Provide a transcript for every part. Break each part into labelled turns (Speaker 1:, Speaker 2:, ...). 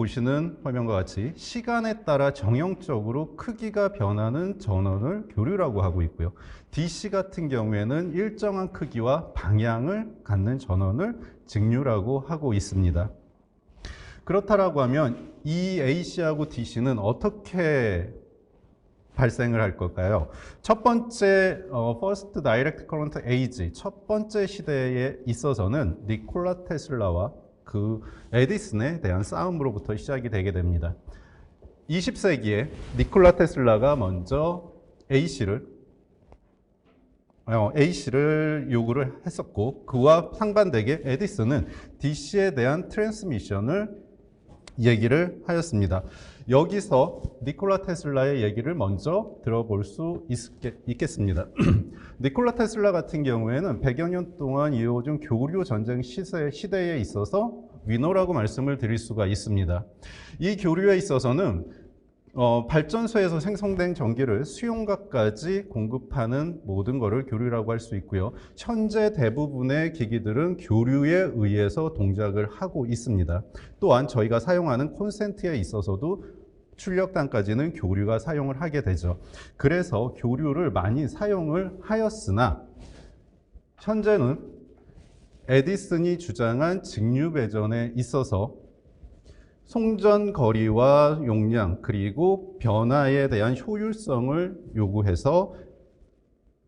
Speaker 1: 보시는 화면과 같이 시간에 따라 정형적으로 크기가 변하는 전원을 교류라고 하고 있고요. DC 같은 경우에는 일정한 크기와 방향을 갖는 전원을 직류라고 하고 있습니다. 그렇다라고 하면 이 AC하고 DC는 어떻게 발생을 할 걸까요? 첫 번째 어, First Direct Current Age 첫 번째 시대에 있어서는 니콜라 테슬라와 그 에디슨에 대한 싸움으로부터 시작이 되게 됩니다. 20세기에 니콜라 테슬라가 먼저 AC를 어, A씨를 요구를 했었고 그와 상반되게 에디슨은 DC에 대한 트랜스미션을 얘기를 하였습니다. 여기서 니콜라 테슬라의 얘기를 먼저 들어볼 수 있겠, 습니다 니콜라 테슬라 같은 경우에는 100여 년 동안 이어진 교류 전쟁 시세, 시대에 있어서 위너라고 말씀을 드릴 수가 있습니다. 이 교류에 있어서는 어, 발전소에서 생성된 전기를 수용각까지 공급하는 모든 것을 교류라고 할 수 있고요. 현재 대부분의 기기들은 교류에 의해서 동작을 하고 있습니다. 또한 저희가 사용하는 콘센트에 있어서도 출력단까지는 교류가 사용을 하게 되죠. 그래서 교류를 많이 사용을 하였으나 현재는 에디슨이 주장한 직류 배전에 있어서 송전 거리와 용량 그리고 변화에 대한 효율성을 요구해서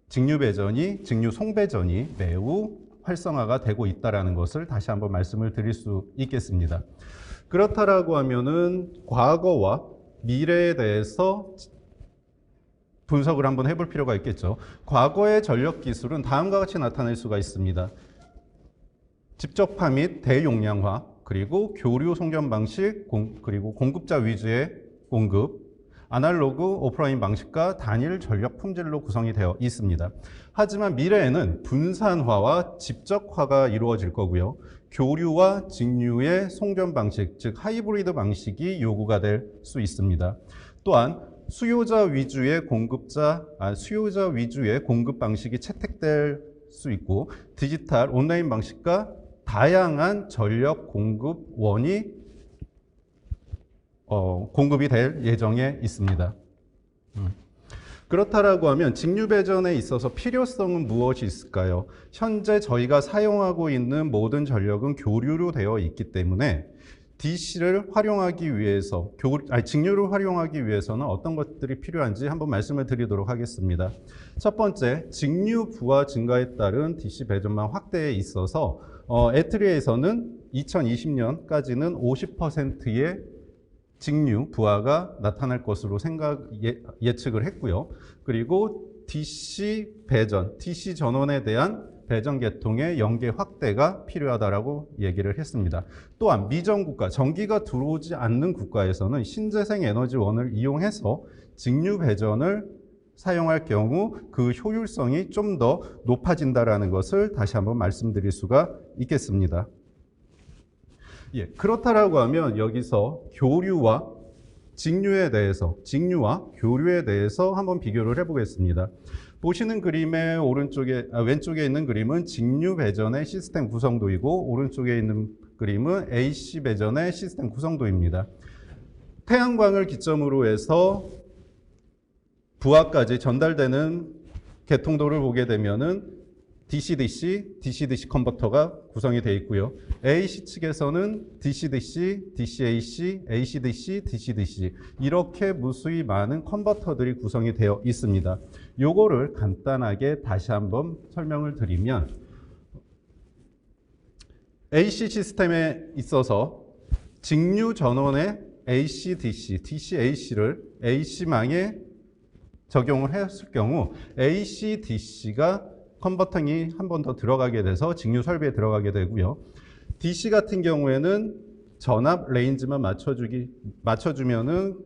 Speaker 1: 직류 배전이 직류 송배전이 매우 활성화가 되고 있다라는 것을 다시 한번 말씀을 드릴 수 있겠습니다. 그렇다라고 하면은 과거와 미래에 대해서 분석을 한번 해볼 필요가 있겠죠. 과거의 전력 기술은 다음과 같이 나타낼 수가 있습니다. 집적화 및 대용량화, 그리고 교류 송전 방식, 공, 그리고 공급자 위주의 공급, 아날로그 오프라인 방식과 단일 전력 품질로 구성이 되어 있습니다. 하지만 미래에는 분산화와 집적화가 이루어질 거고요. 교류와 직류의 송전 방식, 즉 하이브리드 방식이 요구가 될 수 있습니다. 또한 수요자 위주의 공급자, 아, 수요자 위주의 공급 방식이 채택될 수 있고 디지털 온라인 방식과 다양한 전력 공급원이 어, 공급이 될 예정에 있습니다. 음. 그렇다라고 하면 직류 배전에 있어서 필요성은 무엇이 있을까요? 현재 저희가 사용하고 있는 모든 전력은 교류로 되어 있기 때문에 DC를 활용하기 위해서 교, 아니, 직류를 활용하기 위해서는 어떤 것들이 필요한지 한번 말씀을 드리도록 하겠습니다. 첫 번째, 직류 부하 증가에 따른 DC 배전망 확대에 있어서 어, 에트리에서는 2020년까지는 50%의 직류 부하가 나타날 것으로 생각 예, 측을 했고요. 그리고 DC 배전, DC 전원에 대한 배전 계통의 연계 확대가 필요하다라고 얘기를 했습니다. 또한 미정 국가, 전기가 들어오지 않는 국가에서는 신재생 에너지원을 이용해서 직류 배전을 사용할 경우 그 효율성이 좀 더 높아진다라는 것을 다시 한번 말씀드릴 수가 있겠습니다. 예, 그렇다라고 하면 여기서 교류와 직류에 대해서, 직류와 교류에 대해서 한번 비교를 해보겠습니다. 보시는 그림의 오른쪽에, 아, 왼쪽에 있는 그림은 직류 배전의 시스템 구성도이고, 오른쪽에 있는 그림은 AC 배전의 시스템 구성도입니다. 태양광을 기점으로 해서 부하까지 전달되는 개통도를 보게 되면은 DC-DC, DC-DC 컨버터가 구성이 되어 있고요. AC 측에서는 DC-DC, DC-AC, AC-DC, DC-DC 이렇게 무수히 많은 컨버터들이 구성이 되어 있습니다. 요거를 간단하게 다시 한번 설명을 드리면 AC 시스템에 있어서 직류 전원의 AC-DC, DC-AC를 AC망에 적용을 했을 경우 AC-DC가 컨버터링이 한 번 더 들어가게 돼서 직류 설비에 들어가게 되고요. DC 같은 경우에는 전압 레인지만 맞춰주기, 맞춰주면은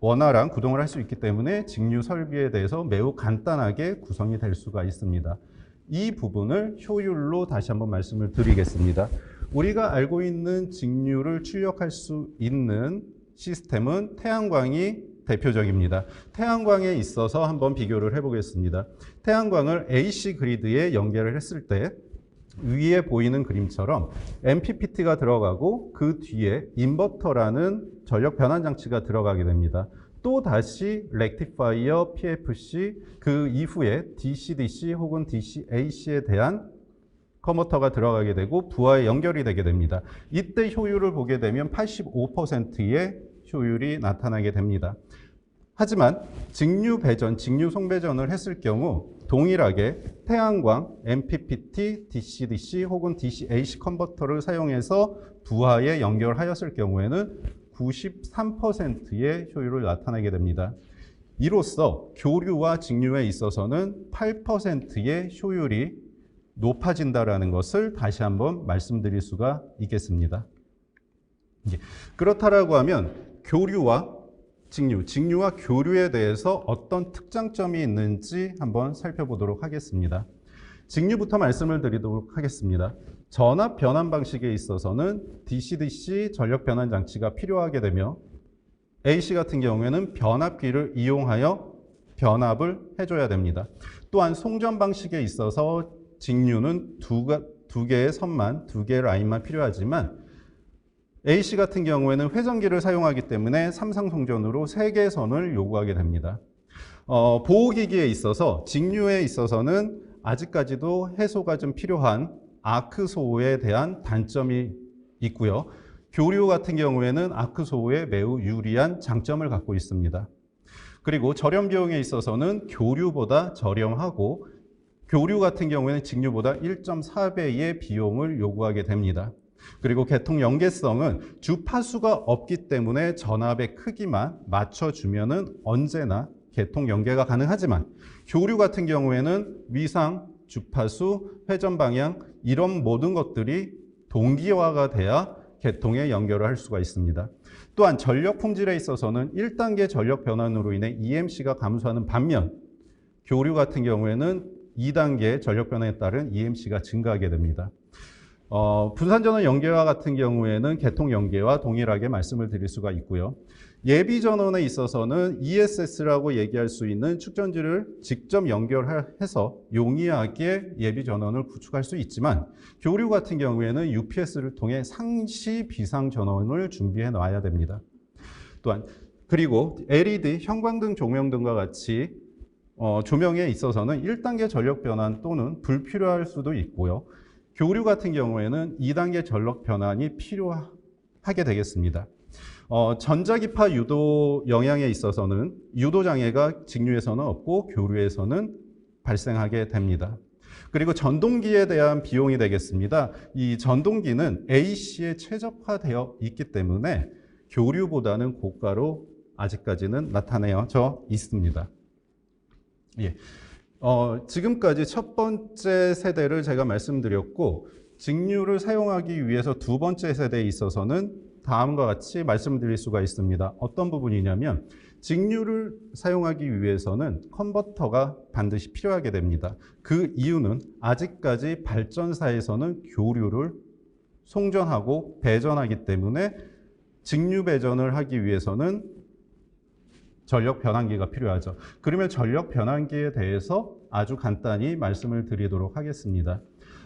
Speaker 1: 원활한 구동을 할 수 있기 때문에 직류 설비에 대해서 매우 간단하게 구성이 될 수가 있습니다. 이 부분을 효율로 다시 한번 말씀을 드리겠습니다. 우리가 알고 있는 직류를 출력할 수 있는 시스템은 태양광이 대표적입니다. 태양광에 있어서 한번 비교를 해보겠습니다. 태양광을 AC 그리드에 연결을 했을 때 위에 보이는 그림처럼 MPPT가 들어가고 그 뒤에 인버터라는 전력 변환 장치가 들어가게 됩니다. 또 다시 렉티파이어, PFC 그 이후에 DC-DC 혹은 DC-AC에 대한 컨버터가 들어가게 되고 부하에 연결이 되게 됩니다. 이때 효율을 보게 되면 85%의 효율이 나타나게 됩니다. 하지만 직류 배전, 직류 송배전을 했을 경우 동일하게 태양광, MPPT, DC-DC 혹은 DC-AC 컨버터를 사용해서 부하에 연결하였을 경우에는 93%의 효율을 나타내게 됩니다. 이로써 교류와 직류에 있어서는 8%의 효율이 높아진다라는 것을 다시 한번 말씀드릴 수가 있겠습니다. 예, 그렇다라고 하면 교류와 직류, 직류와 교류에 대해서 어떤 특장점이 있는지 한번 살펴보도록 하겠습니다. 직류부터 말씀을 드리도록 하겠습니다. 전압 변환 방식에 있어서는 DC-DC 전력 변환 장치가 필요하게 되며 AC 같은 경우에는 변압기를 이용하여 변압을 해줘야 됩니다. 또한 송전 방식에 있어서 직류는 두, 가, 두 개의 선만, 두 개의 라인만 필요하지만 AC 같은 경우에는 회전기를 사용하기 때문에 삼상 송전으로 세 개의 선을 요구하게 됩니다. 어, 보호기기에 있어서 직류에 있어서는 아직까지도 해소가 좀 필요한 아크 소호에 대한 단점이 있고요. 교류 같은 경우에는 아크 소호에 매우 유리한 장점을 갖고 있습니다. 그리고 저렴 비용에 있어서는 교류보다 저렴하고 교류 같은 경우에는 직류보다 1.4배의 비용을 요구하게 됩니다. 그리고 개통 연계성은 주파수가 없기 때문에 전압의 크기만 맞춰주면은 언제나 개통 연계가 가능하지만 교류 같은 경우에는 위상, 주파수, 회전 방향 이런 모든 것들이 동기화가 돼야 개통에 연결을 할 수가 있습니다. 또한 전력 품질에 있어서는 1단계 전력 변환으로 인해 EMC가 감소하는 반면 교류 같은 경우에는 2단계 전력 변환에 따른 EMC가 증가하게 됩니다. 어, 분산전원 연계와 같은 경우에는 개통 연계와 동일하게 말씀을 드릴 수가 있고요. 예비 전원에 있어서는 ESS라고 얘기할 수 있는 축전지를 직접 연결해서 용이하게 예비 전원을 구축할 수 있지만 교류 같은 경우에는 UPS를 통해 상시 비상 전원을 준비해 놔야 됩니다. 또한 그리고 LED 형광등 조명등과 같이 어, 조명에 있어서는 1단계 전력 변환 또는 불필요할 수도 있고요. 교류 같은 경우에는 2단계 전력 변환이 필요하게 되겠습니다. 어, 전자기파 유도 영향에 있어서는 유도 장애가 직류에서는 없고 교류에서는 발생하게 됩니다. 그리고 전동기에 대한 비용이 되겠습니다. 이 전동기는 AC에 최적화되어 있기 때문에 교류보다는 고가로 아직까지는 나타내어져 있습니다. 예. 어, 지금까지 첫 번째 세대를 제가 말씀드렸고 직류를 사용하기 위해서 두 번째 세대에 있어서는 다음과 같이 말씀드릴 수가 있습니다. 어떤 부분이냐면 직류를 사용하기 위해서는 컨버터가 반드시 필요하게 됩니다. 그 이유는 아직까지 발전사에서는 교류를 송전하고 배전하기 때문에 직류 배전을 하기 위해서는 전력 변환기가 필요하죠. 그러면 전력 변환기에 대해서 아주 간단히 말씀을 드리도록 하겠습니다.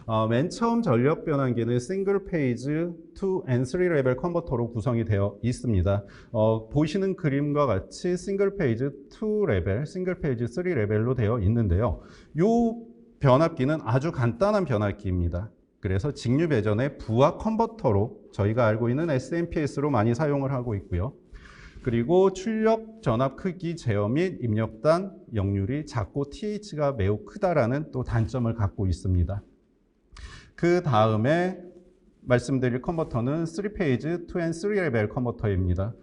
Speaker 1: 어, 맨 처음 전력 변환기는 싱글 페이지 2 and 3 레벨 컨버터로 구성이 되어 있습니다. 어, 보시는 그림과 같이 싱글 페이지 2 레벨, 싱글 페이지 3 레벨로 되어 있는데요. 이 변압기는 아주 간단한 변압기입니다. 그래서 직류 배전의 부하 컨버터로 저희가 알고 있는 SMPS로 많이 사용을 하고 있고요. 그리고 출력 전압 크기 제어 및 입력단 역률이 작고 TH가 매우 크다라는 또 단점을 갖고 있습니다. 그 다음에 말씀드릴 컨버터는 3페이지 2 and 3 레벨 컨버터입니다.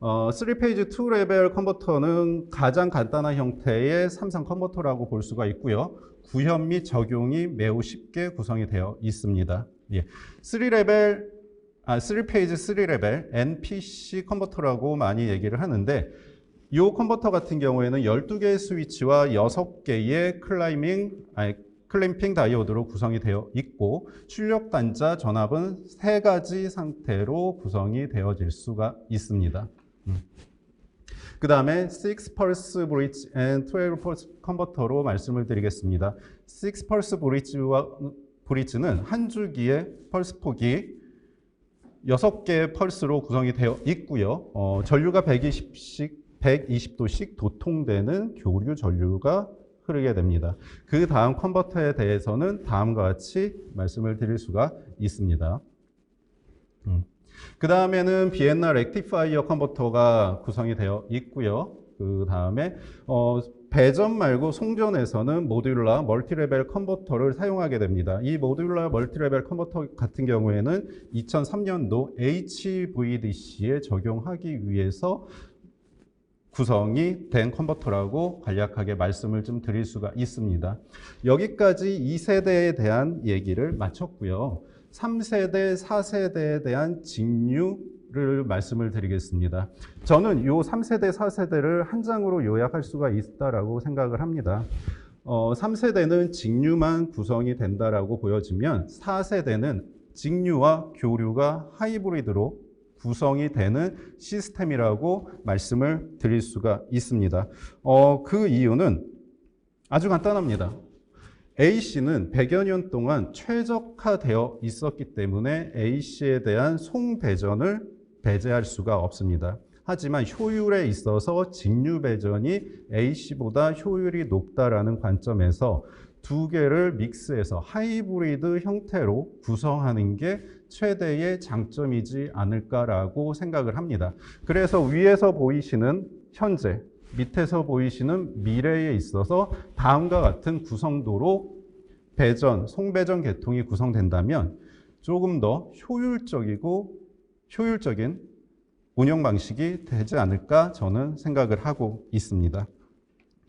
Speaker 1: 어, 3페이지 2 레벨 컨버터는 가장 간단한 형태의 삼상 컨버터라고 볼 수가 있고요. 구현 및 적용이 매우 쉽게 구성이 되어 있습니다. 예. 3 레벨 아, 3페이지 3 레벨 NPC 컨버터라고 많이 얘기를 하는데 이 컨버터 같은 경우에는 12개의 스위치와 6개의 클라이밍 아니 클램핑 다이오드로 구성이 되어 있고 출력 단자 전압은 세 가지 상태로 구성이 되어질 수가 있습니다. 음. 그 다음에 6 pulse bridge and 12 pulse 컨버터로 말씀을 드리겠습니다. 6 pulse bridge와 브릿지는 한 줄기의 펄스 폭이 6개의 펄스로 구성이 되어 있고요. 어, 전류가 120씩 120도씩 도통되는 교류 전류가 흐르게 됩니다. 그 다음 컨버터에 대해서는 다음과 같이 말씀을 드릴 수가 있습니다. 음. 그 다음에는 비엔나 렉티파이어 컨버터가 구성이 되어 있고요. 그 다음에 어, 배전 말고 송전에서는 모듈라 멀티레벨 컨버터를 사용하게 됩니다. 이 모듈라 멀티레벨 컨버터 같은 경우에는 2003년도 HVDC에 적용하기 위해서 구성이 된 컨버터라고 간략하게 말씀을 좀 드릴 수가 있습니다. 여기까지 2세대에 대한 얘기를 마쳤고요. 3세대, 4세대에 대한 직류 를 말씀을 드리겠습니다. 저는 요 3세대, 4세대를 한 장으로 요약할 수가 있다라고 생각을 합니다. 어, 3세대는 직류만 구성이 된다라고 보여지면 4세대는 직류와 교류가 하이브리드로 구성이 되는 시스템이라고 말씀을 드릴 수가 있습니다. 어, 그 이유는 아주 간단합니다. A씨는 100여 년 동안 최적화되어 있었기 때문에 A씨에 대한 송배전을 배제할 수가 없습니다. 하지만 효율에 있어서 직류 배전이 A씨보다 효율이 높다라는 관점에서 두 개를 믹스해서 하이브리드 형태로 구성하는 게 최대의 장점이지 않을까라고 생각을 합니다. 그래서 위에서 보이시는 현재, 밑에서 보이시는 미래에 있어서 다음과 같은 구성도로 배전, 송배전 계통이 구성된다면 조금 더 효율적이고 효율적인 운영 방식이 되지 않을까 저는 생각을 하고 있습니다.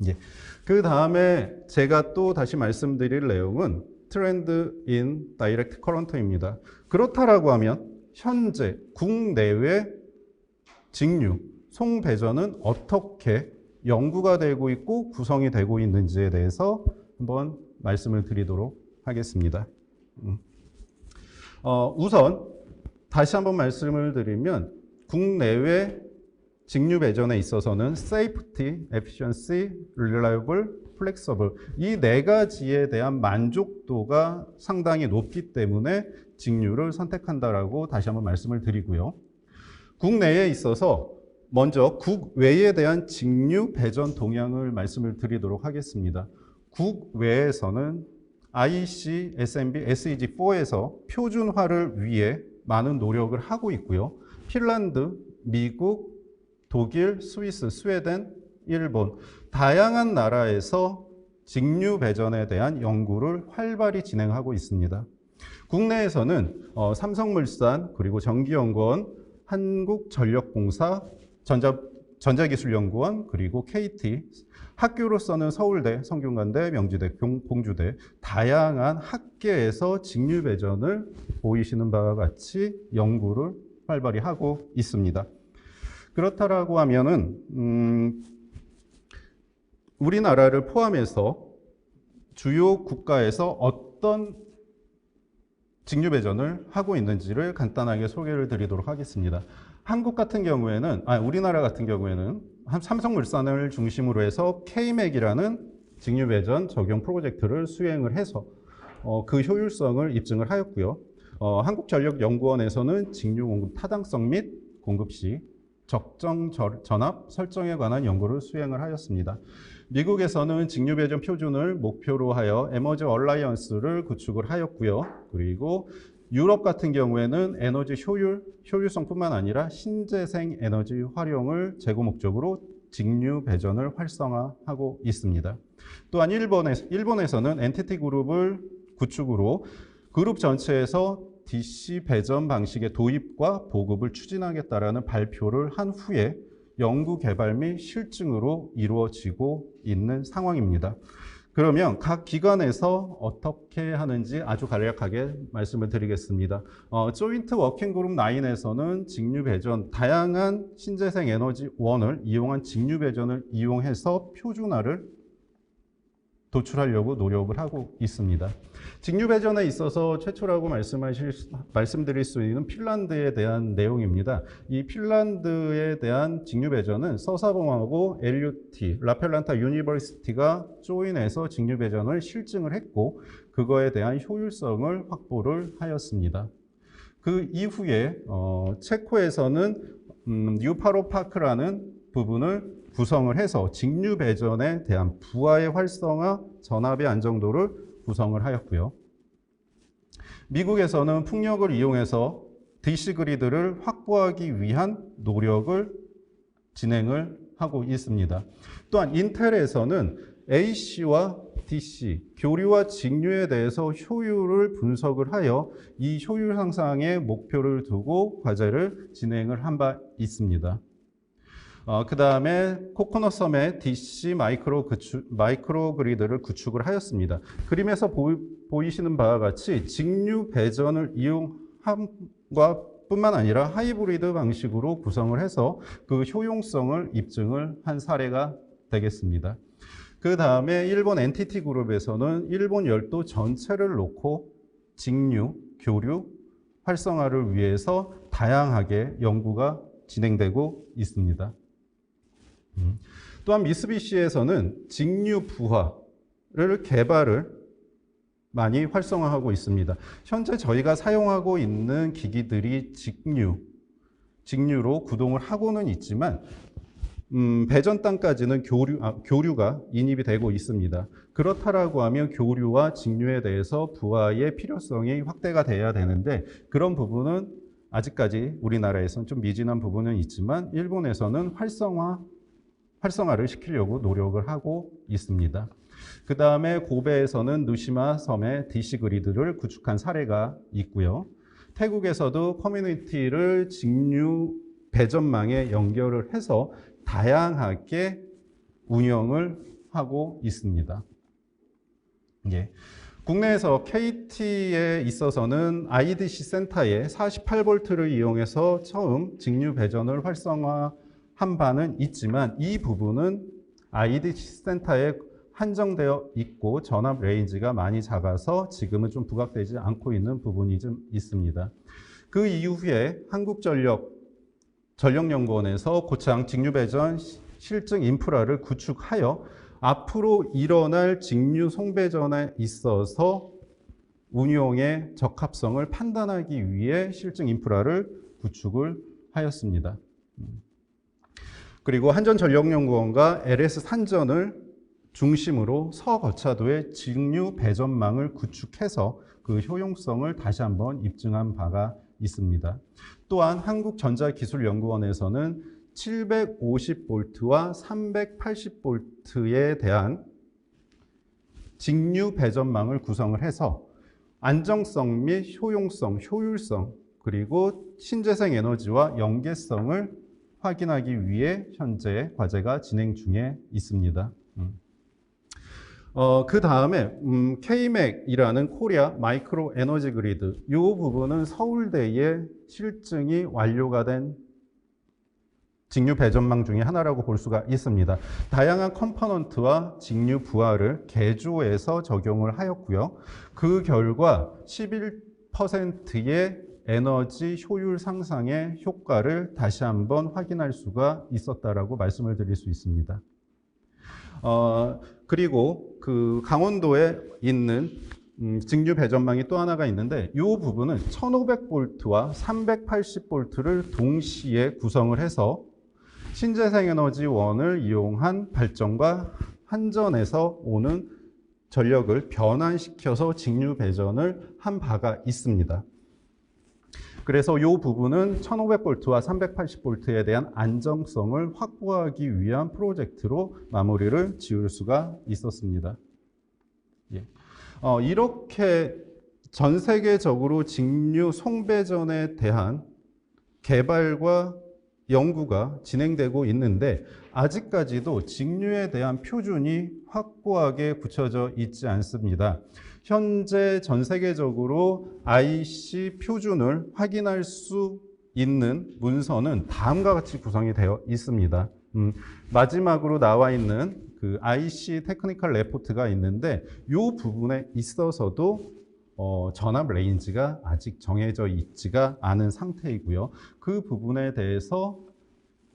Speaker 1: 예. 그 다음에 제가 또 다시 말씀드릴 내용은 트렌드 인 다이렉트 커런트입니다. 그렇다라고 하면 현재 국내외 직류, 송배전은 어떻게 연구가 되고 있고 구성이 되고 있는지에 대해서 한번 말씀을 드리도록 하겠습니다. 음. 어, 우선 다시 한번 말씀을 드리면 국내외 직류 배전에 있어서는 safety, efficiency, reliable, flexible 이 네 가지에 대한 만족도가 상당히 높기 때문에 직류를 선택한다라고 다시 한번 말씀을 드리고요. 국내에 있어서 먼저 국외에 대한 직류 배전 동향을 말씀을 드리도록 하겠습니다. 국외에서는 IC, SMB, SEG4에서 표준화를 위해 많은 노력을 하고 있고요. 핀란드, 미국, 독일, 스위스, 스웨덴, 일본 다양한 나라에서 직류 배전에 대한 연구를 활발히 진행하고 있습니다. 국내에서는 어, 삼성물산 그리고 전기연구원, 한국전력공사, 전자, 전자기술연구원 그리고 KT 학교로서는 서울대, 성균관대, 명지대, 공주대 다양한 학계에서 직류 배전을 보이시는 바와 같이 연구를 활발히 하고 있습니다. 그렇다라고 하면은 음, 우리나라를 포함해서 주요 국가에서 어떤 직류 배전을 하고 있는지를 간단하게 소개를 드리도록 하겠습니다. 한국 같은 경우에는, 아, 우리나라 같은 경우에는 삼성물산을 중심으로 해서 K맥이라는 직류 배전 적용 프로젝트를 수행을 해서 어, 그 효율성을 입증을 하였고요. 어, 한국전력연구원에서는 직류 공급 타당성 및 공급 시 적정 전압 설정에 관한 연구를 수행을 하였습니다. 미국에서는 직류 배전 표준을 목표로 하여 에머지 얼라이언스를 구축을 하였고요. 그리고 유럽 같은 경우에는 에너지 효율, 효율성뿐만 아니라 신재생 에너지 활용을 제고 목적으로 직류 배전을 활성화하고 있습니다. 또한 일본에서, 일본에서는 엔티티 그룹을 구축으로 그룹 전체에서 DC 배전 방식의 도입과 보급을 추진하겠다라는 발표를 한 후에 연구 개발 및 실증으로 이루어지고 있는 상황입니다. 그러면 각 기관에서 어떻게 하는지 아주 간략하게 말씀을 드리겠습니다. 어, 조인트 워킹 그룹 9에서는 직류 배전, 다양한 신재생 에너지 원을 이용한 직류 배전을 이용해서 표준화를 도출하려고 노력을 하고 있습니다. 직류 배전에 있어서 최초라고 말씀하실 말씀드릴 수 있는 핀란드에 대한 내용입니다. 이 핀란드에 대한 직류 배전은 서사봉하고 LUT, 라펠란타 유니버시티가 조인해서 직류 배전을 실증을 했고 그거에 대한 효율성을 확보를 하였습니다. 그 이후에 어, 체코에서는 음, 뉴파로 파크라는 부분을 구성을 해서 직류 배전에 대한 부하의 활성화, 전압의 안정도를 구성을 하였고요. 미국에서는 풍력을 이용해서 DC 그리드를 확보하기 위한 노력을 진행을 하고 있습니다. 또한 인텔에서는 AC와 DC, 교류와 직류에 대해서 효율을 분석을 하여 이 효율 향상의 목표를 두고 과제를 진행을 한 바 있습니다. 어, 그 다음에 코코넛 섬에 DC 마이크로, 구축, 마이크로 그리드를 구축을 하였습니다. 그림에서 보, 보이 시는 바와 같이 직류 배전을 이용함과 뿐만 아니라 하이브리드 방식으로 구성을 해서 그 효용성을 입증을 한 사례가 되겠습니다. 그 다음에 일본 NTT 그룹에서는 일본 열도 전체를 놓고 직류, 교류, 활성화를 위해서 다양하게 연구가 진행되고 있습니다. 음. 또한 미쓰비시에서는 직류 부하를 개발을 많이 활성화하고 있습니다. 현재 저희가 사용하고 있는 기기들이 직류, 직류로 구동을 하고는 있지만 음, 배전 땅까지는 교류, 아, 교류가 인입이 되고 있습니다. 그렇다라고 하면 교류와 직류에 대해서 부하의 필요성이 확대가 돼야 되는데 그런 부분은 아직까지 우리나라에서는 좀 미진한 부분은 있지만 일본에서는 활성화, 활성화를 시키려고 노력을 하고 있습니다. 그 다음에 고베에서는 누시마 섬에 DC 그리드를 구축한 사례가 있고요. 태국에서도 커뮤니티를 직류 배전망에 연결을 해서 다양하게 운영을 하고 있습니다. 예. 국내에서 KT에 있어서는 IDC 센터에 48V를 이용해서 처음 직류 배전을 활성화 한 바는 있지만 이 부분은 IDC 센터에 한정되어 있고 전압 레인지가 많이 작아서 지금은 좀 부각되지 않고 있는 부분이 좀 있습니다. 그 이후에 한국전력 전력연구원에서 고창 직류배전 실증 인프라를 구축하여 앞으로 일어날 직류 송배전에 있어서 운용의 적합성을 판단하기 위해 실증 인프라를 구축을 하였습니다. 그리고 한전전력연구원과 LS 산전을 중심으로 서거차도의 직류 배전망을 구축해서 그 효용성을 다시 한번 입증한 바가 있습니다. 또한 한국전자기술연구원에서는 750V와 380V에 대한 직류 배전망을 구성을 해서 안정성 및 효용성, 효율성, 그리고 신재생 에너지와 연계성을 확인하기 위해 현재 과제가 진행 중에 있습니다. 음. 어, 그 다음에 음, KMAC이라는 코리아 마이크로 에너지 그리드 이 부분은 서울대의 실증이 완료가 된 직류 배전망 중에 하나라고 볼 수가 있습니다. 다양한 컴포넌트와 직류 부하를 개조해서 적용을 하였고요. 그 결과 11%의 에너지 효율 상상의 효과를 다시 한번 확인할 수가 있었다라고 말씀을 드릴 수 있습니다. 어, 그리고 그 강원도에 있는 음, 직류 배전망이 또 하나가 있는데 이 부분은 1500V와 380V를 동시에 구성을 해서 신재생 에너지원을 이용한 발전과 한전에서 오는 전력을 변환시켜서 직류 배전을 한 바가 있습니다. 그래서 이 부분은 1500V와 380V에 대한 안정성을 확보하기 위한 프로젝트로 마무리를 지을 수가 있었습니다. 예. 어, 이렇게 전 세계적으로 직류 송배전에 대한 개발과 연구가 진행되고 있는데 아직까지도 직류에 대한 표준이 확고하게 굳혀져 있지 않습니다. 현재 전 세계적으로 IC 표준을 확인할 수 있는 문서는 다음과 같이 구성이 되어 있습니다. 음, 마지막으로 나와 있는 그 IC 테크니컬 레포트가 있는데 이 부분에 있어서도 어, 전압 레인지가 아직 정해져 있지가 않은 상태이고요. 그 부분에 대해서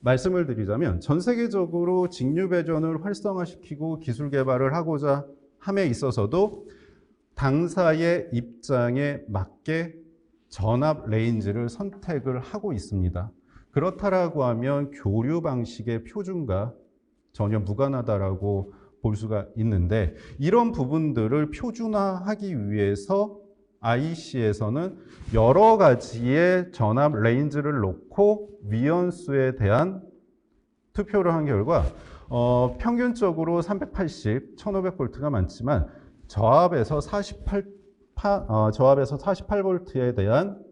Speaker 1: 말씀을 드리자면 전 세계적으로 직류 배전을 활성화시키고 기술 개발을 하고자 함에 있어서도 당사의 입장에 맞게 전압 레인지를 선택을 하고 있습니다. 그렇다라고 하면 교류 방식의 표준과 전혀 무관하다라고 볼 수가 있는데 이런 부분들을 표준화하기 위해서 IC에서는 여러 가지의 전압 레인지를 놓고 위원수에 대한 투표를 한 결과 어, 평균적으로 380, 1500볼트가 많지만 저압에서 48 파, 어, 저압에서 48볼트에 대한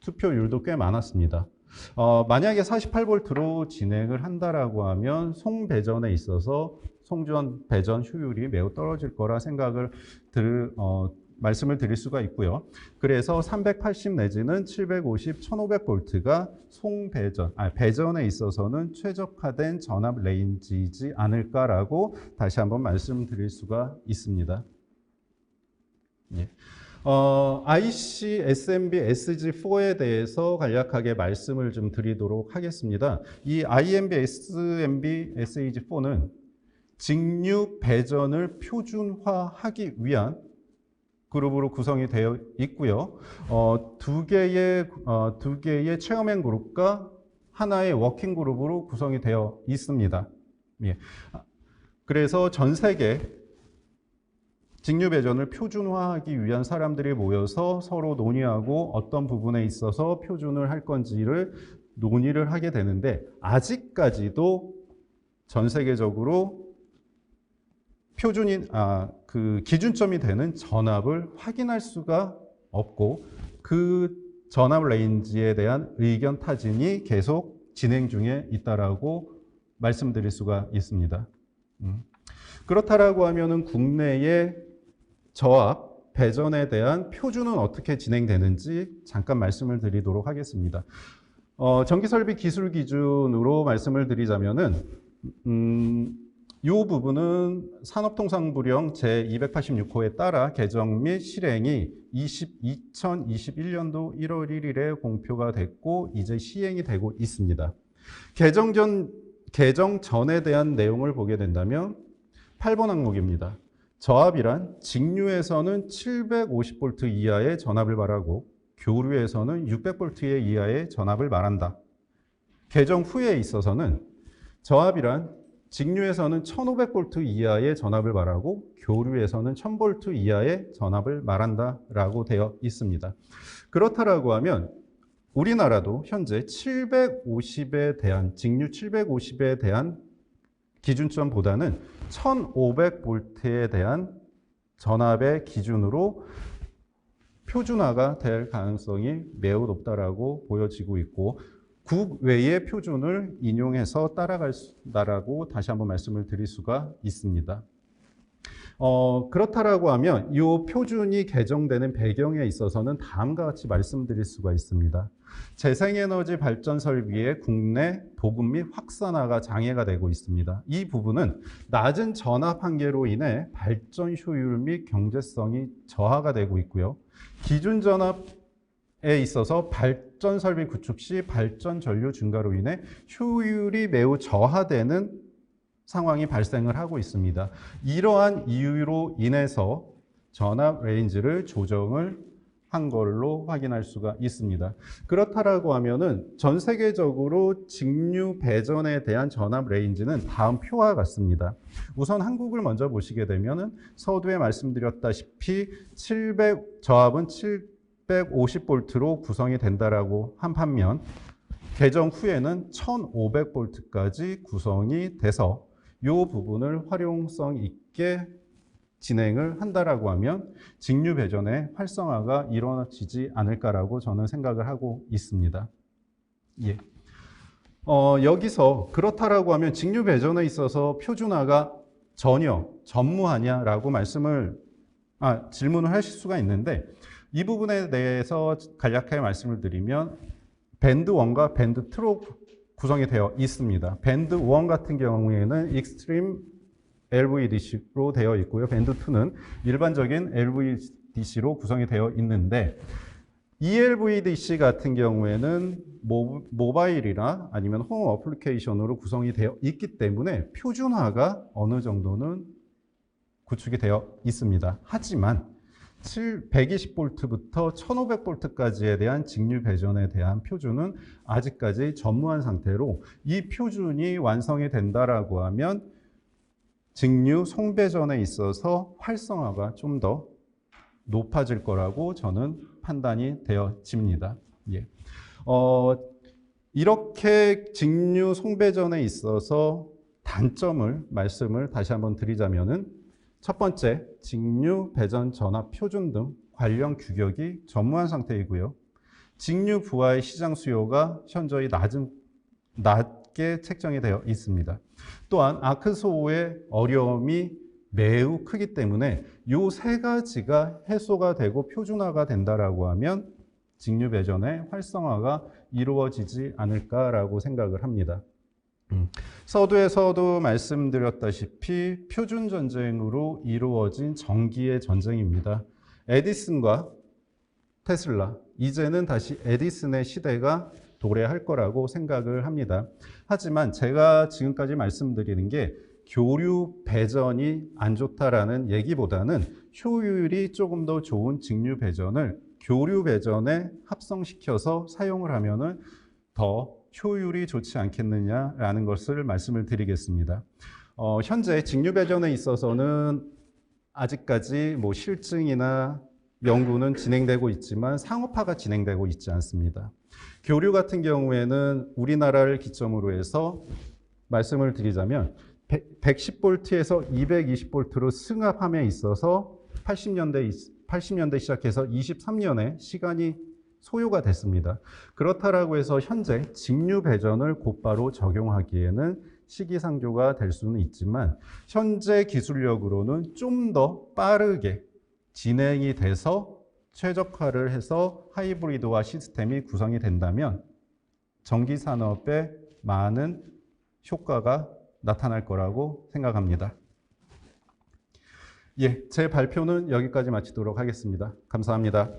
Speaker 1: 투표율도 꽤 많았습니다. 어, 만약에 48볼트로 진행을 한다라고 하면 송 배전에 있어서 송전 배전 효율이 매우 떨어질 거라 생각을 들, 어, 말씀을 드릴 수가 있고요. 그래서 380 내지는 750, 1500볼트가 송 배전, 아, 배전에 있어서는 최적화된 전압 레인지이지 않을까라고 다시 한번 말씀드릴 수가 있습니다. 예. 어, IC, SMB, SG4에 대해서 간략하게 말씀을 좀 드리도록 하겠습니다. 이 IMB, SMB, SAG4는 직류 배전을 표준화하기 위한 그룹으로 구성이 되어 있고요. 어, 두 개의 어, 두 개의 체험행 그룹과 하나의 워킹 그룹으로 구성이 되어 있습니다. 예. 그래서 전 세계 직류 배전을 표준화하기 위한 사람들이 모여서 서로 논의하고 어떤 부분에 있어서 표준을 할 건지를 논의를 하게 되는데 아직까지도 전 세계적으로 표준인 아 그 기준점이 되는 전압을 확인할 수가 없고 그 전압 레인지에 대한 의견 타진이 계속 진행 중에 있다라고 말씀드릴 수가 있습니다. 음. 그렇다라고 하면은 국내에 저압 배전에 대한 표준은 어떻게 진행되는지 잠깐 말씀을 드리도록 하겠습니다. 어, 전기설비 기술 기준으로 말씀을 드리자면은 음, 이 부분은 산업통상부령 제286호에 따라 개정 및 실행이 20, 2021년도 1월 1일에 공표가 됐고 이제 시행이 되고 있습니다. 개정 전 개정 전에 대한 내용을 보게 된다면 8번 항목입니다. 저압이란 직류에서는 750V 이하의 전압을 말하고 교류에서는 600V 이하의 전압을 말한다. 개정 후에 있어서는 저압이란 직류에서는 1500V 이하의 전압을 말하고 교류에서는 1000V 이하의 전압을 말한다라고 되어 있습니다. 그렇다라고 하면 우리나라도 현재 750에 대한 직류 750에 대한 기준점보다는 1500볼트에 대한 전압의 기준으로 표준화가 될 가능성이 매우 높다라고 보여지고 있고 국외의 표준을 인용해서 따라갈다라고 다시 한번 말씀을 드릴 수가 있습니다. 어, 그렇다라고 하면 이 표준이 개정되는 배경에 있어서는 다음과 같이 말씀드릴 수가 있습니다. 재생에너지 발전 설비의 국내 보급 및 확산화가 장애가 되고 있습니다. 이 부분은 낮은 전압 한계로 인해 발전 효율 및 경제성이 저하가 되고 있고요. 기준 전압에 있어서 발전 설비 구축 시 발전 전류 증가로 인해 효율이 매우 저하되는 상황이 발생을 하고 있습니다. 이러한 이유로 인해서 전압 레인지를 조정을 한 걸로 확인할 수가 있습니다. 그렇다라고 하면은 전 세계적으로 직류 배전에 대한 전압 레인지는 다음 표와 같습니다. 우선 한국을 먼저 보시게 되면은 서두에 말씀드렸다시피 700 저압은 750볼트로 구성이 된다라고 한 반면 개정 후에는 1500볼트까지 구성이 돼서 이 부분을 활용성 있게 진행을 한다라고 하면 직류 배전의 활성화가 이루어지지 않을까라고 저는 생각을 하고 있습니다. 예. 어, 여기서 그렇다라고 하면 직류 배전에 있어서 표준화가 전혀 전무하냐라고 말씀을 아, 질문을 하실 수가 있는데 이 부분에 대해서 간략하게 말씀을 드리면 밴드 1과 밴드 2로 구성이 되어 있습니다. 밴드 1 같은 경우에는 익스트림 LVDC로 되어 있고요. 밴드 2는 일반적인 LVDC로 구성이 되어 있는데 ELVDC 같은 경우에는 모, 바일이나 아니면 홈 어플리케이션으로 구성이 되어 있기 때문에 표준화가 어느 정도는 구축이 되어 있습니다. 하지만 120볼트부터 1500볼트까지에 대한 직류 배전에 대한 표준은 아직까지 전무한 상태로 이 표준이 완성이 된다라고 하면 직류 송배전에 있어서 활성화가 좀 더 높아질 거라고 저는 판단이 되어집니다. 예. 어, 이렇게 직류 송배전에 있어서 단점을 말씀을 다시 한번 드리자면은 첫 번째, 직류 배전 전압 표준 등 관련 규격이 전무한 상태이고요. 직류 부하의 시장 수요가 현저히 낮은 낮 게 책정이 되어 있습니다. 또한 아크소의 어려움이 매우 크기 때문에 이 세 가지가 해소가 되고 표준화가 된다라고 하면 직류 배전의 활성화가 이루어지지 않을까라고 생각을 합니다. 음, 서두에서도 말씀드렸다시피 표준 전쟁으로 이루어진 전기의 전쟁입니다. 에디슨과 테슬라, 이제는 다시 에디슨의 시대가 도래할 거라고 생각을 합니다. 하지만 제가 지금까지 말씀드리는 게 교류 배전이 안 좋다라는 얘기보다는 효율이 조금 더 좋은 직류 배전을 교류 배전에 합성시켜서 사용을 하면은 더 효율이 좋지 않겠느냐라는 것을 말씀을 드리겠습니다. 어, 현재 직류 배전에 있어서는 아직까지 뭐 실증이나 연구는 진행되고 있지만 상업화가 진행되고 있지 않습니다. 교류 같은 경우에는 우리나라를 기점으로 해서 말씀을 드리자면 110볼트에서 220볼트로 승합함에 있어서 80년대 80년대 시작해서 23년에 시간이 소요가 됐습니다. 그렇다라고 해서 현재 직류 배전을 곧바로 적용하기에는 시기상조가 될 수는 있지만 현재 기술력으로는 좀 더 빠르게 진행이 돼서 최적화를 해서 하이브리드화 시스템이 구성이 된다면 전기 산업에 많은 효과가 나타날 거라고 생각합니다. 예, 제 발표는 여기까지 마치도록 하겠습니다. 감사합니다.